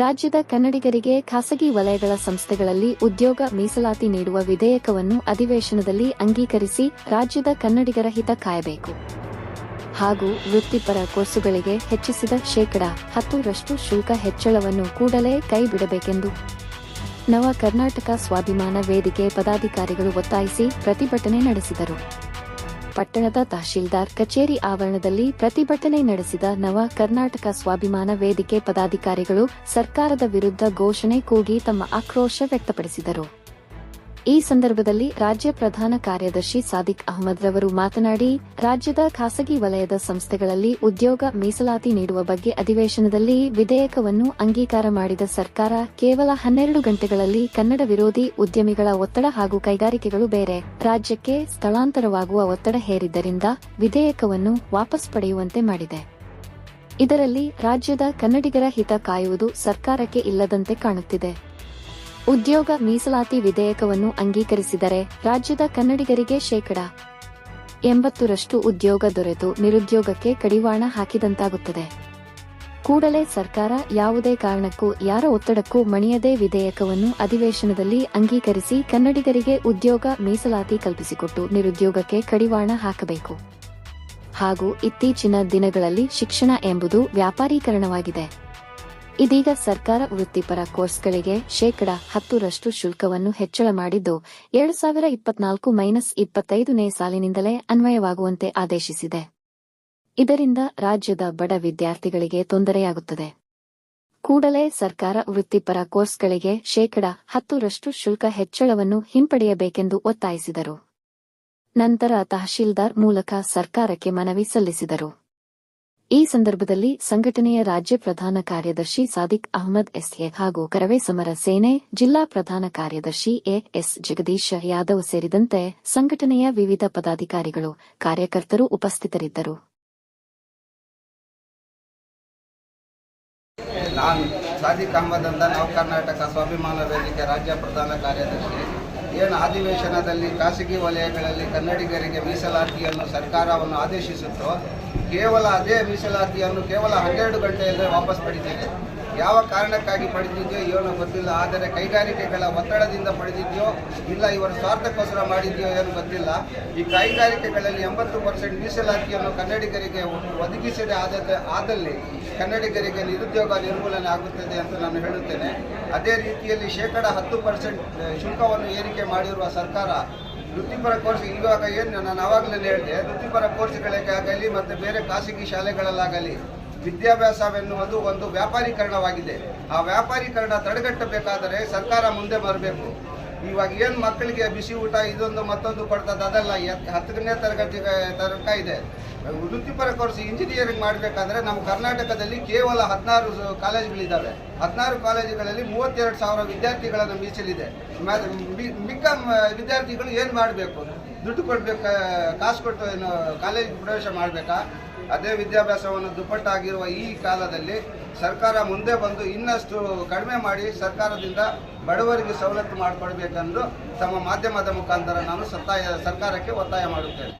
ರಾಜ್ಯದ ಕನ್ನಡಿಗರಿಗೆ ಖಾಸಗಿ ವಲಯಗಳ ಸಂಸ್ಥೆಗಳಲ್ಲಿ ಉದ್ಯೋಗ ಮೀಸಲಾತಿ ನೀಡುವ ವಿಧೇಯಕವನ್ನು ಅಧಿವೇಶನದಲ್ಲಿ ಅಂಗೀಕರಿಸಿ ರಾಜ್ಯದ ಕನ್ನಡಿಗರ ಹಿತ ಕಾಯಬೇಕು. ಹಾಗೂ ವೃತ್ತಿಪರ ಕೋರ್ಸುಗಳಿಗೆ ಹೆಚ್ಚಿಸಿದ ಶೇಕಡ ಹತ್ತರಷ್ಟು ಶುಲ್ಕ ಹೆಚ್ಚಳವನ್ನು ಕೂಡಲೇ ಕೈಬಿಡಬೇಕೆಂದು ನವ ಕರ್ನಾಟಕ ಸ್ವಾಭಿಮಾನ ವೇದಿಕೆ ಪದಾಧಿಕಾರಿಗಳು ಒತ್ತಾಯಿಸಿ ಪ್ರತಿಭಟನೆ ನಡೆಸಿದರು. ಪಟ್ಟಣದ ತಹಶೀಲ್ದಾರ್ ಕಚೇರಿ ಆವರಣದಲ್ಲಿ ಪ್ರತಿಭಟನೆ ನಡೆಸಿದ ನವ ಕರ್ನಾಟಕ ಸ್ವಾಭಿಮಾನ ವೇದಿಕೆ ಪದಾಧಿಕಾರಿಗಳು ಸರ್ಕಾರದ ವಿರುದ್ಧ ಘೋಷಣೆ ಕೂಗಿ ತಮ್ಮ ಆಕ್ರೋಶ ವ್ಯಕ್ತಪಡಿಸಿದರು. ಈ ಸಂದರ್ಭದಲ್ಲಿ ರಾಜ್ಯ ಪ್ರಧಾನ ಕಾರ್ಯದರ್ಶಿ ಸಾದಿಕ್ ಅಹಮದ್ ರವರು ಮಾತನಾಡಿ, ರಾಜ್ಯದ ಖಾಸಗಿ ವಲಯದ ಸಂಸ್ಥೆಗಳಲ್ಲಿ ಉದ್ಯೋಗ ಮೀಸಲಾತಿ ನೀಡುವ ಬಗ್ಗೆ ಅಧಿವೇಶನದಲ್ಲಿ ವಿಧೇಯಕವನ್ನು ಅಂಗೀಕಾರ ಮಾಡಿದ ಸರ್ಕಾರ ಕೇವಲ ಹನ್ನೆರಡು ಗಂಟೆಗಳಲ್ಲಿ ಕನ್ನಡ ವಿರೋಧಿ ಉದ್ಯಮಿಗಳ ಒತ್ತಡ ಹಾಗೂ ಕೈಗಾರಿಕೆಗಳು ಬೇರೆ ರಾಜ್ಯಕ್ಕೆ ಸ್ಥಳಾಂತರವಾಗುವ ಒತ್ತಡ ಹೇರಿದ್ದರಿಂದ ವಿಧೇಯಕವನ್ನು ವಾಪಸ್ ಪಡೆಯುವಂತೆ ಮಾಡಿದೆ. ಇದರಲ್ಲಿ ರಾಜ್ಯದ ಕನ್ನಡಿಗರ ಹಿತ ಕಾಯುವುದು ಸರ್ಕಾರಕ್ಕೆ ಇಲ್ಲದಂತೆ ಕಾಣುತ್ತಿದೆ. ಉದ್ಯೋಗ ಮೀಸಲಾತಿ ವಿಧೇಯಕವನ್ನು ಅಂಗೀಕರಿಸಿದರೆ ರಾಜ್ಯದ ಕನ್ನಡಿಗರಿಗೆ ಶೇಕಡ ಎಂಬತ್ತರಷ್ಟು ಉದ್ಯೋಗ ದೊರೆತು, ನಿರುದ್ಯೋಗಕ್ಕೆ ಕಡಿವಾಣ ಹಾಕಿದಂತಾಗುತ್ತದೆ. ಕೂಡಲೇ ಸರ್ಕಾರ ಯಾವುದೇ ಕಾರಣಕ್ಕೂ, ಯಾರ ಒತ್ತಡಕ್ಕೂ ಮಣಿಯದೇ ವಿಧೇಯಕವನ್ನು ಅಧಿವೇಶನದಲ್ಲಿ ಅಂಗೀಕರಿಸಿ ಕನ್ನಡಿಗರಿಗೆ ಉದ್ಯೋಗ ಮೀಸಲಾತಿ ಕಲ್ಪಿಸಿಕೊಟ್ಟು ನಿರುದ್ಯೋಗಕ್ಕೆ ಕಡಿವಾಣ ಹಾಕಬೇಕು. ಹಾಗೂ ಇತ್ತೀಚಿನ ದಿನಗಳಲ್ಲಿ ಶಿಕ್ಷಣ ಎಂಬುದು ವ್ಯಾಪಾರೀಕರಣವಾಗಿದೆ. ಇದೀಗ ಸರ್ಕಾರ ವೃತ್ತಿಪರ ಕೋರ್ಸ್ಗಳಿಗೆ ಶೇಕಡ ಹತ್ತರಷ್ಟು ಶುಲ್ಕವನ್ನು ಹೆಚ್ಚಳ ಮಾಡಿದ್ದು, ಎರಡು ಸಾವಿರ ಇಪ್ಪತ್ನಾಲ್ಕು ಮೈನಸ್ ಇಪ್ಪತ್ತೈದನೇ ಸಾಲಿನಿಂದಲೇ ಅನ್ವಯವಾಗುವಂತೆ ಆದೇಶಿಸಿದೆ. ಇದರಿಂದ ರಾಜ್ಯದ ಬಡ ವಿದ್ಯಾರ್ಥಿಗಳಿಗೆ ತೊಂದರೆಯಾಗುತ್ತದೆ. ಕೂಡಲೇ ಸರ್ಕಾರ ವೃತ್ತಿಪರ ಕೋರ್ಸ್ಗಳಿಗೆ ಶೇಕಡ ಹತ್ತರಷ್ಟು ಶುಲ್ಕ ಹೆಚ್ಚಳವನ್ನು ಹಿಂಪಡೆಯಬೇಕೆಂದು ಒತ್ತಾಯಿಸಿದರು. ನಂತರ ತಹಶೀಲ್ದಾರ್ ಮೂಲಕ ಸರ್ಕಾರಕ್ಕೆ ಮನವಿ ಸಲ್ಲಿಸಿದರು. ಈ ಸಂದರ್ಭದಲ್ಲಿ ಸಂಘಟನೆಯ ರಾಜ್ಯ ಪ್ರಧಾನ ಕಾರ್ಯದರ್ಶಿ ಸಾದಿಕ್ ಅಹಮದ್ ಎಸ್ಎ ಹಾಗೂ ಕರವೇ ಸಮರ ಸೇನೆ ಜಿಲ್ಲಾ ಪ್ರಧಾನ ಕಾರ್ಯದರ್ಶಿ ಎ ಎಸ್ ಜಗದೀಶ್ ಯಾದವ್ ಸೇರಿದಂತೆ ಸಂಘಟನೆಯ ವಿವಿಧ ಪದಾಧಿಕಾರಿಗಳು, ಕಾರ್ಯಕರ್ತರು ಉಪಸ್ಥಿತರಿದ್ದರು. ನಾನು ಸಾದಿಕ್ ಅಹಮದ್ ಅಂತ ಕರ್ನಾಟಕ ಸ್ವಾಭಿಮಾನ ವೇದಿಕೆ ರಾಜ್ಯ ಪ್ರಧಾನ ಕಾರ್ಯದರ್ಶಿ. ಏನು ಅಧಿವೇಶನದಲ್ಲಿ ಖಾಸಗಿ ವಲಯಗಳಲ್ಲಿ ಕನ್ನಡಿಗರಿಗೆ ಮೀಸಲಾತಿಯನ್ನು ಸರ್ಕಾರವನ್ನು ಆದೇಶಿಸುತ್ತೋ ಕೇವಲ ಅದೇ ಮೀಸಲಾತಿಯನ್ನು ಕೇವಲ ಹನ್ನೆರಡು ಗಂಟೆಯಲ್ಲೇ ವಾಪಸ್ ಪಡೆದಿದೆ. ಯಾವ ಕಾರಣಕ್ಕಾಗಿ ಪಡೆದಿದೆಯೋ ಏನೋ ಗೊತ್ತಿಲ್ಲ. ಆದರೆ ಕೈಗಾರಿಕೆಗಳ ಒತ್ತಡದಿಂದ ಪಡೆದಿದೆಯೋ ಇಲ್ಲ, ಇವರ ಸ್ವಾರ್ಥಕ್ಕೋಸ್ಕರ ಮಾಡಿದೆಯೋ ಏನು ಗೊತ್ತಿಲ್ಲ. ಈ ಕೈಗಾರಿಕೆಗಳಲ್ಲಿ ಎಂಬತ್ತು ಪರ್ಸೆಂಟ್ ಮೀಸಲಾತಿಯನ್ನು ಕನ್ನಡಿಗರಿಗೆ ಒದಗಿಸದೆ ಆದ ಆದಲ್ಲಿ ಕನ್ನಡಿಗರಿಗೆ ನಿರುದ್ಯೋಗ ನಿರ್ಮೂಲನೆ ಆಗುತ್ತದೆ ಅಂತ ನಾನು ಹೇಳುತ್ತೇನೆ. ಅದೇ ರೀತಿಯಲ್ಲಿ ಶೇಕಡ ಹತ್ತು ಪರ್ಸೆಂಟ್ ಶುಲ್ಕವನ್ನು ಏರಿಕೆ ಮಾಡಿರುವ ಸರ್ಕಾರ ವೃತ್ತಿಪರ ಕೋರ್ಸ್ ಇವಾಗ ಏನು ನಾನು ಆವಾಗಲೇ ಹೇಳಿದೆ, ವೃತ್ತಿಪರ ಕೋರ್ಸ್ಗಳಿಗಾಗಲಿ ಮತ್ತು ಬೇರೆ ಖಾಸಗಿ ಶಾಲೆಗಳಲ್ಲಾಗಲಿ ವಿದ್ಯಾಭ್ಯಾಸವೆನ್ನುವುದು ಒಂದು ವ್ಯಾಪಾರೀಕರಣವಾಗಿದೆ. ಆ ವ್ಯಾಪಾರೀಕರಣ ತಡೆಗಟ್ಟಬೇಕಾದರೆ ಸರ್ಕಾರ ಮುಂದೆ ಬರಬೇಕು. ಇವಾಗ ಏನು ಮಕ್ಕಳಿಗೆ ಬಿಸಿ ಊಟ ಇದೊಂದು ಮತ್ತೊಂದು ಕೊಡ್ತದೆ, ಅದಲ್ಲ ಹತ್ತನೇ ತರಗತಿ ತನಕ ಇದೆ. ವೃತ್ತಿಪರ ಕೋರ್ಸ್ ಇಂಜಿನಿಯರಿಂಗ್ ಮಾಡಬೇಕಾದ್ರೆ ನಮ್ಮ ಕರ್ನಾಟಕದಲ್ಲಿ ಕೇವಲ ಹದಿನಾರು ಕಾಲೇಜುಗಳಿದ್ದಾವೆ. ಹದಿನಾರು ಕಾಲೇಜುಗಳಲ್ಲಿ ಮೂವತ್ತೆರಡು ಸಾವಿರ ವಿದ್ಯಾರ್ಥಿಗಳನ್ನು ಮೀಸಲಿದೆ. ಮಿಕ್ಕ ವಿದ್ಯಾರ್ಥಿಗಳು ಏನು ಮಾಡಬೇಕು? ದುಡ್ಡು ಕೊಡ್ಬೇಕ, ಕಾಸು ಕೊಟ್ಟು ಏನು ಕಾಲೇಜ್ ಪ್ರವೇಶ ಮಾಡಬೇಕಾ? ಅದೇ ವಿದ್ಯಾಭ್ಯಾಸವನ್ನು ದುಪ್ಪಟ್ಟಾಗಿರುವ ಈ ಕಾಲದಲ್ಲಿ ಸರ್ಕಾರ ಮುಂದೆ ಬಂದು ಇನ್ನಷ್ಟು ಕಡಿಮೆ ಮಾಡಿ ಸರ್ಕಾರದಿಂದ ಬಡವರಿಗೆ ಸವಲತ್ತು ಮಾಡಿಕೊಡ್ಬೇಕೆಂದು ತಮ್ಮ ಮಾಧ್ಯಮದ ಮುಖಾಂತರ ನಾನು ಸತ್ತಾಯ ಸರ್ಕಾರಕ್ಕೆ ಒತ್ತಾಯ ಮಾಡುತ್ತೇನೆ.